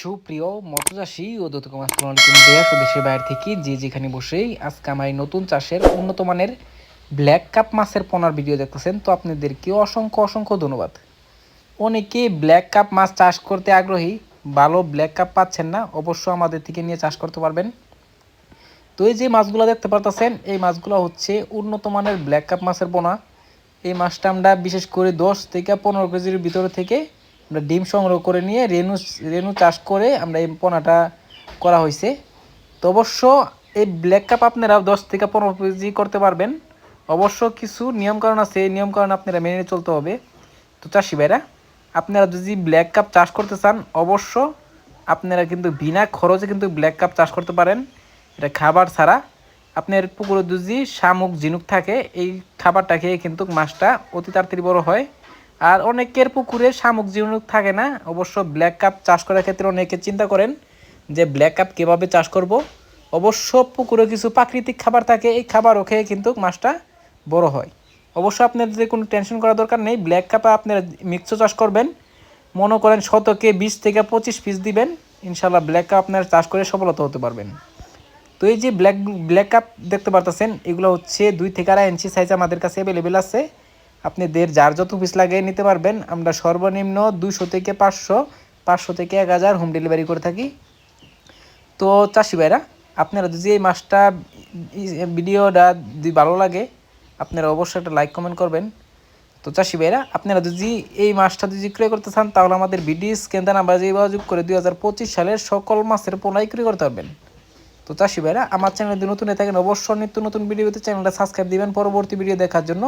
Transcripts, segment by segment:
সুপ্রিয় মৎস্যচাষী ও দত্তক আসসালামু দেশ ও দেশের বাইরে থেকে যে যেখানে বসেই আজকে আমার এই নতুন চাষের উন্নত মানের ব্ল্যাক কাপ মাছের পোনার ভিডিও দেখতেছেন, তো আপনাদেরকে অসংখ্য অসংখ্য ধন্যবাদ। অনেকে ব্ল্যাক কাপ মাছ চাষ করতে আগ্রহী, ভালো ব্ল্যাক কাপ পাচ্ছেন না, অবশ্য আমাদের থেকে নিয়ে চাষ করতে পারবেন। তো এই যে মাছগুলো দেখতে পারতেছেন, এই মাছগুলো হচ্ছে উন্নত মানের ব্ল্যাক কাপ মাছের পোনা। এই মাছটা আমরা বিশেষ করে দশ থেকে পনেরো কেজির ভিতরে থেকে আমরা ডিম সংগ্রহ করে নিয়ে রেনু রেনু চাষ করে আমরা এই পোনাটা করা হয়েছে। তো অবশ্য এই ব্ল্যাক কাপ আপনারা দশ থেকে পনেরো কেজি করতে পারবেন। অবশ্য কিছু নিয়মকানুন আছে, এই নিয়মকানুন আপনারা মেনে চলতে হবে। তো চাষি ভাইরা, আপনারা যদি ব্ল্যাক কাপ চাষ করতে চান, অবশ্য আপনারা কিন্তু বিনা খরচে কিন্তু ব্ল্যাক কাপ চাষ করতে পারেন। এটা খাবার ছাড়া। আপনার পুকুরে যদি শামুক, ঝিনুক থাকে, এই খাবারটা খেয়ে কিন্তু মাছটা অতি তাড়াতাড়ি বড় হয়। আর অনেকের পুকুরে শামুক ঝিনুক থাকে না, অবশ্য ব্ল্যাক কাপ চাষ করার ক্ষেত্রে অনেকে চিন্তা করেন যে ব্ল্যাক কাপ কীভাবে চাষ করব। অবশ্য পুকুরে কিছু প্রাকৃতিক খাবার থাকে, এই খাবারও খেয়ে কিন্তু মাছটা বড় হয়। অবশ্য আপনাদের কোনো টেনশন করার দরকার নেই ব্ল্যাক কাপে আপনারা মিক্স চাষ করবেন। মনে করেন শতকে বিশ থেকে পঁচিশ পিস দিবেন ইনশাল্লাহ ব্ল্যাক কাপ আপনারা চাষ করে সফলতা হতে পারবেন। তো এই যে ব্ল্যাক ব্ল্যাক কাপ দেখতে পারতেছেন, এগুলো হচ্ছে দুই থেকে আড়াই ইঞ্চি সাইজ আমাদের কাছে অ্যাভেলেবেল আছে। আপনি দের যার যত পিস লাগিয়ে নিতে পারবেন, আমরা সর্বনিম্ন দুশো থেকে পাঁচশো পাঁচশো থেকে এক হাজার হোম ডেলিভারি করে থাকি। তো চাষি ভাইরা, আপনারা যদি এই মাছটা ভিডিওটা যদি ভালো লাগে, আপনারা অবশ্যই একটা লাইক কমেন্ট করবেন। তো চাষি ভাইরা, আপনারা যদি এই মাছটা যদি ক্রয় করতে চান, তাহলে আমাদের ভিডিও স্ক্যান নাম্বার যে যোগ করে দুই হাজার পঁচিশ সালের সকল মাছের পোনাই ক্রয় করতে পারবেন। তো চাষি ভাইরা, আমার চ্যানেল যদি নতুন থাকেন, অবশ্যই নিত্য নতুন ভিডিওতে চ্যানেলটা সাবস্ক্রাইব দিবেন। পরবর্তী ভিডিও দেখার জন্য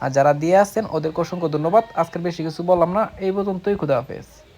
আর যারা দিয়ে আসছেন, ওদেরকে অসংখ্য ধন্যবাদ। আজকের বেশি কিছু বললাম না। এই পর্যন্তই, খুদা হাফেজ।